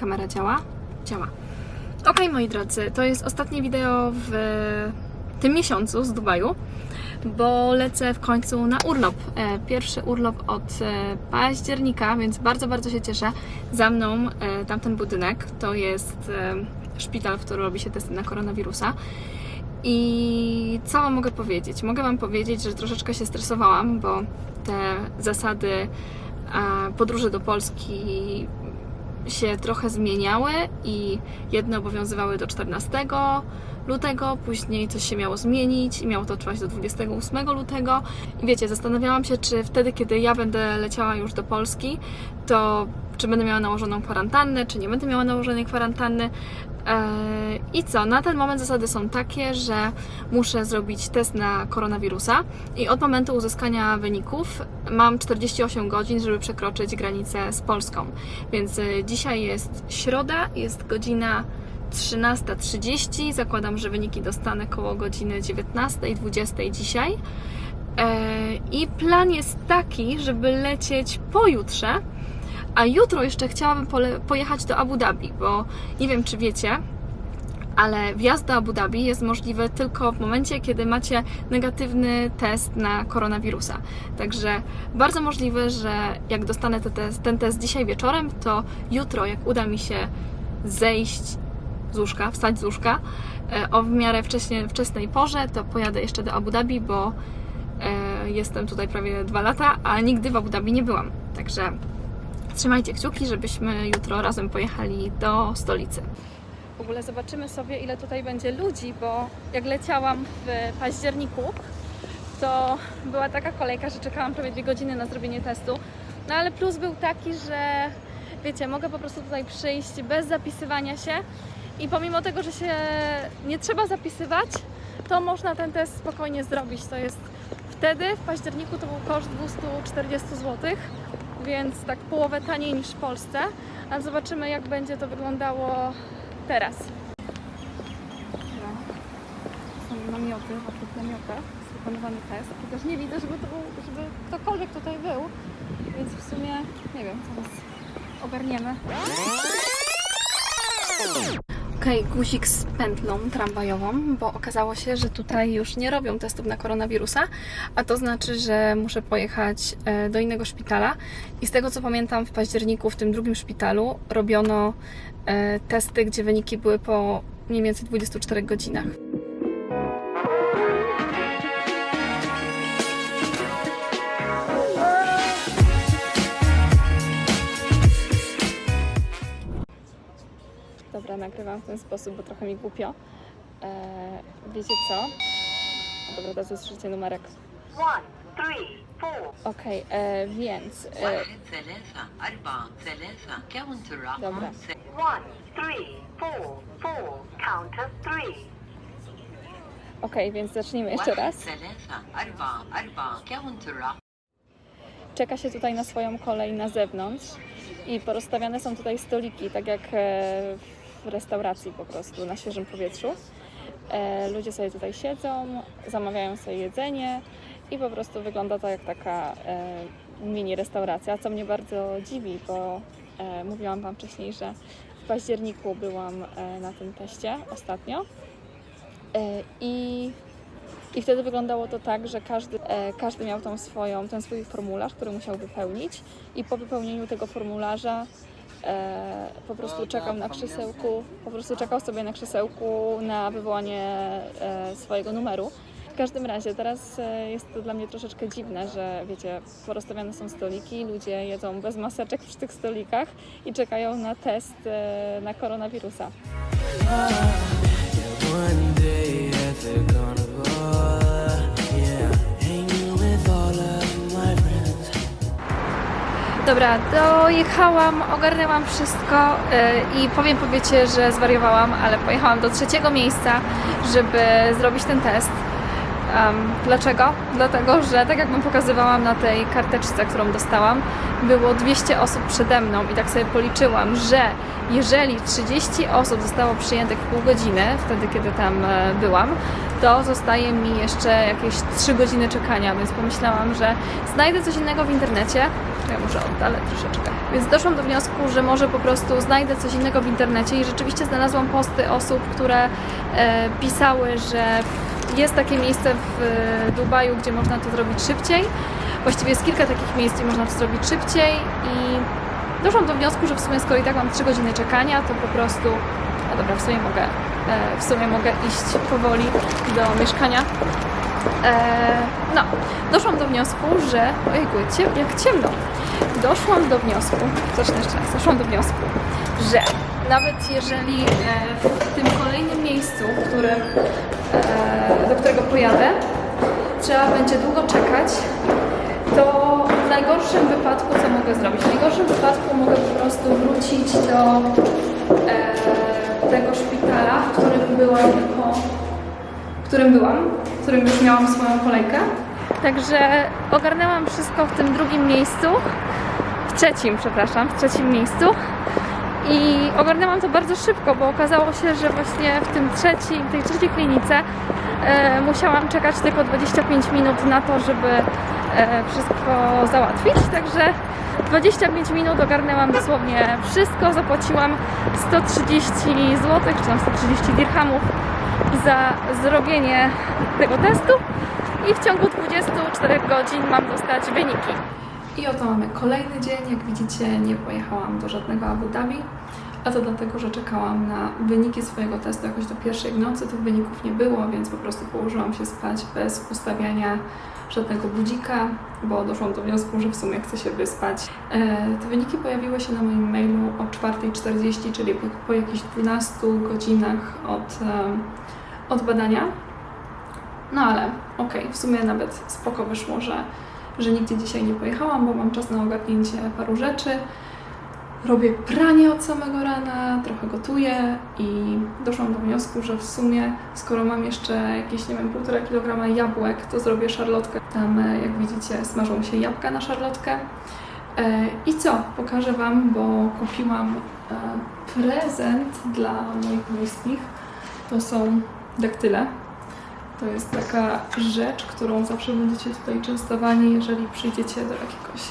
Kamera działa? Działa. Okej, moi drodzy, to jest ostatnie wideo w tym miesiącu z Dubaju, bo lecę w końcu na urlop. E, Pierwszy urlop od e, października, więc bardzo, bardzo się cieszę. Za mną e, tamten budynek to jest szpital, w którym robi się testy na koronawirusa. I co Wam mogę powiedzieć? Mogę Wam powiedzieć, że troszeczkę się stresowałam, bo te zasady podróży do Polski się trochę zmieniały i jedne obowiązywały do 14 lutego, później coś się miało zmienić i miało to trwać do 28 lutego. I wiecie, zastanawiałam się, czy wtedy, kiedy ja będę leciała już do Polski, to czy będę miała nałożoną kwarantannę, czy nie będę miała nałożonej kwarantanny. I co? Na ten moment zasady są takie, że muszę zrobić test na koronawirusa i od momentu uzyskania wyników mam 48 godzin, żeby przekroczyć granicę z Polską. Więc e, dzisiaj jest środa, jest godzina 13.30. Zakładam, że wyniki dostanę koło godziny 19.20 dzisiaj. Eee, I plan jest taki, żeby lecieć pojutrze, a jutro jeszcze chciałabym pojechać do Abu Dhabi, bo nie wiem, czy wiecie, ale wjazd do Abu Dhabi jest możliwy tylko w momencie, kiedy macie negatywny test na koronawirusa. Także bardzo możliwe, że jak dostanę te test, ten test dzisiaj wieczorem, to jutro, jak uda mi się zejść z łóżka, wstać z łóżka e, o w miarę wcześnie, wczesnej porze, to pojadę jeszcze do Abu Dhabi, bo e, jestem tutaj prawie dwa lata, a nigdy w Abu Dhabi nie byłam. Także trzymajcie kciuki, żebyśmy jutro razem pojechali do stolicy. W ogóle zobaczymy sobie, ile tutaj będzie ludzi, bo jak leciałam w październiku, to była taka kolejka, że czekałam prawie dwie godziny na zrobienie testu. No ale plus był taki, że wiecie, mogę po prostu tutaj przyjść bez zapisywania się i pomimo tego, że się nie trzeba zapisywać, to można ten test spokojnie zrobić. To jest wtedy, w październiku to był koszt 240 zł, więc tak połowę taniej niż w Polsce. Ale zobaczymy, jak będzie to wyglądało teraz. Są namioty, w tych namiotach jest wykonywany test. Chociaż nie widzę, żeby, to był, żeby ktokolwiek tutaj był, więc w sumie nie wiem, zaraz ogarniemy. Okej, guzik z pętlą tramwajową, bo okazało się, że tutaj już nie robią testów na koronawirusa, a to znaczy, że muszę pojechać e, do innego szpitala. I z tego co pamiętam, w październiku w tym drugim szpitalu robiono e, testy, gdzie wyniki były po mniej więcej 24 godzinach. nagrywam w ten sposób, bo trochę mi głupio. E, wiecie co? O, dobra, teraz usłyszycie numerek. Okej, okay, e, więc... E, dobra. Okej, więc zacznijmy jeszcze raz. Czeka się tutaj na swoją kolej na zewnątrz i porozstawiane są tutaj stoliki, tak jak e, w w restauracji po prostu, na świeżym powietrzu. E, Ludzie sobie tutaj siedzą, zamawiają sobie jedzenie i po prostu wygląda to jak taka e, mini restauracja, co mnie bardzo dziwi, bo e, mówiłam Wam wcześniej, że w październiku byłam e, na tym teście ostatnio E, i i wtedy wyglądało to tak, że każdy, e, każdy miał tą swoją, ten swój formularz, który musiał wypełnić i po wypełnieniu tego formularza e, po prostu czekał na krzesełku, po prostu czekał sobie na krzesełku na wywołanie e, swojego numeru. W każdym razie teraz e, jest to dla mnie troszeczkę dziwne, że wiecie, porozstawiane są stoliki, ludzie jedzą bez maseczek przy tych stolikach i czekają na test na koronawirusa. One Dobra, dojechałam, ogarnęłam wszystko yy, i powiem powiecie, że zwariowałam, ale pojechałam do trzeciego miejsca, żeby zrobić ten test. Em, dlaczego? Dlatego, że tak jak Wam pokazywałam na tej karteczce, którą dostałam, było 200 osób przede mną i tak sobie policzyłam, że jeżeli 30 osób zostało przyjętych w pół godziny, wtedy kiedy tam e, byłam, to zostaje mi jeszcze jakieś 3 godziny czekania, więc pomyślałam, że znajdę coś innego w internecie, Ja może oddalę troszeczkę. Więc doszłam do wniosku, że może po prostu znajdę coś innego w internecie i rzeczywiście znalazłam posty osób, które e, pisały, że jest takie miejsce w e, Dubaju, gdzie można to zrobić szybciej. Właściwie jest kilka takich miejsc, gdzie można to zrobić szybciej i doszłam do wniosku, że w sumie skoro i tak mam 3 godziny czekania, to po prostu, no dobra, w sumie mogę, e, w sumie mogę iść powoli do mieszkania. E, no, doszłam do wniosku, że, cie- jak ciemno, doszłam do wniosku, zacznę jeszcze raz, doszłam do wniosku, że nawet jeżeli e, w tym kolejnym miejscu, którym, e, do którego pojadę, trzeba będzie długo czekać, to w najgorszym wypadku co mogę zrobić? W najgorszym wypadku mogę po prostu wrócić do e, tego szpitala, w którym byłam w którym byłam, w którym już miałam swoją kolejkę. Także ogarnęłam wszystko w tym drugim miejscu, w trzecim, przepraszam, w trzecim miejscu. I ogarnęłam to bardzo szybko, bo okazało się, że właśnie w tym trzecim, tej trzeciej klinice e, musiałam czekać tylko 25 minut na to, żeby e, wszystko załatwić. Także 25 minut ogarnęłam dosłownie wszystko, zapłaciłam 130 zł, czy tam 130 dirhamów za zrobienie tego testu i w ciągu 24 godzin mam dostać wyniki. I oto mamy kolejny dzień. Jak widzicie, nie pojechałam do żadnego Abu Dhabi, a to dlatego, że czekałam na wyniki swojego testu jakoś do pierwszej w nocy. Tych wyników nie było, więc po prostu położyłam się spać bez ustawiania żadnego budzika, bo doszłam do wniosku, że w sumie chcę się wyspać. E, te wyniki pojawiły się na moim mailu o 4.40, czyli po, po jakichś 12 godzinach od, em, od badania. No ale okej, w sumie nawet spoko wyszło, że, że nigdzie dzisiaj nie pojechałam, bo mam czas na ogarnięcie paru rzeczy. Robię pranie od samego rana, trochę gotuję i doszłam do wniosku, że w sumie skoro mam jeszcze jakieś, nie wiem, półtora kilograma jabłek, to zrobię szarlotkę. Tam, e, jak widzicie, smażą się jabłka na szarlotkę. E, I co? Pokażę Wam, bo kupiłam e, prezent dla moich bliskich. To są daktyle. To jest taka rzecz, którą zawsze będziecie tutaj częstowani, jeżeli przyjdziecie do jakiegoś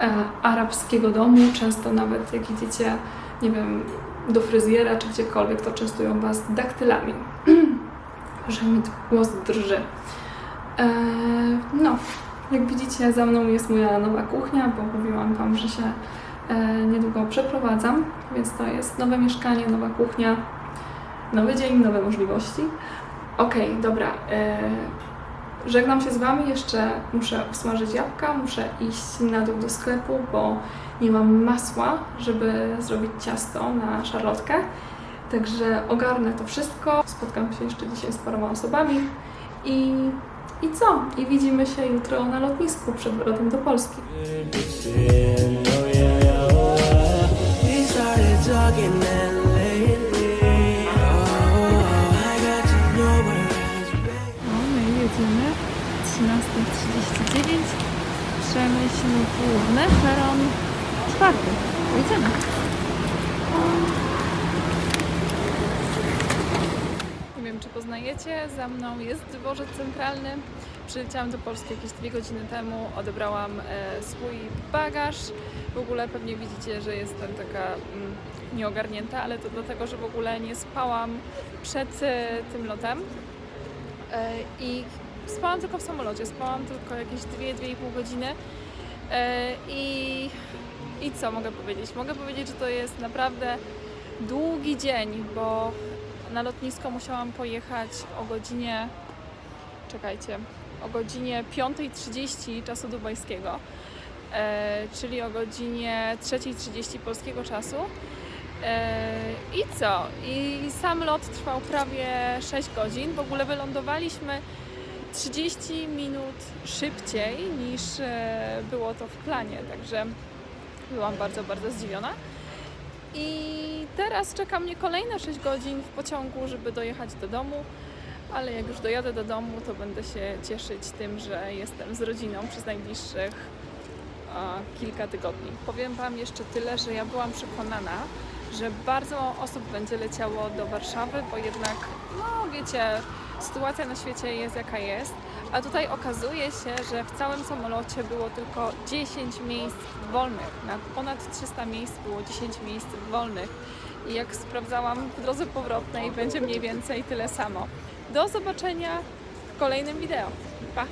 e, arabskiego domu. Często nawet jak idziecie, nie wiem, do fryzjera czy gdziekolwiek, to częstują Was daktylami. że mi głos drży. E, no, jak widzicie, za mną jest moja nowa kuchnia, bo mówiłam Wam, że się e, niedługo przeprowadzam, więc to jest nowe mieszkanie, nowa kuchnia, nowy dzień, nowe możliwości. Okej, dobra. E, żegnam się z Wami. Jeszcze muszę usmażyć jabłka, muszę iść na dół do sklepu, bo nie mam masła, żeby zrobić ciasto na szarlotkę. Także ogarnę to wszystko. Spotkam się jeszcze dzisiaj z paroma osobami i, i co? I widzimy się jutro na lotnisku przed wylotem do Polski. Przemyśl główny, peron czwarty. Jedziemy. Nie wiem, czy poznajecie, za mną jest dworzec centralny. Przyleciałam do Polski jakieś dwie godziny temu, odebrałam e, swój bagaż. W ogóle pewnie widzicie, że jestem taka mm, nieogarnięta, ale to dlatego, że w ogóle nie spałam przed e, tym lotem. E, I spałam tylko w samolocie, spałam tylko jakieś 2-2,5 godziny. E, I, I co mogę powiedzieć? Mogę powiedzieć, że to jest naprawdę długi dzień, bo na lotnisko musiałam pojechać o godzinie. Czekajcie, o godzinie 5.30 czasu dubajskiego, e, czyli o godzinie 3.30 polskiego czasu. E, I co? I sam lot trwał prawie 6 godzin. W ogóle wylądowaliśmy 30 minut szybciej niż e, było to w planie, także byłam bardzo, bardzo zdziwiona. I teraz czeka mnie kolejne 6 godzin w pociągu, żeby dojechać do domu, ale jak już dojadę do domu, to będę się cieszyć tym, że jestem z rodziną przez najbliższych kilka tygodni. Powiem Wam jeszcze tyle, że ja byłam przekonana, że bardzo osób będzie leciało do Warszawy, bo jednak, no wiecie, sytuacja na świecie jest jaka jest, A tutaj okazuje się, że w całym samolocie było tylko 10 miejsc wolnych. Na ponad 300 miejsc było 10 miejsc wolnych. I jak sprawdzałam w drodze powrotnej, będzie mniej więcej tyle samo. Do zobaczenia w kolejnym wideo. Pa!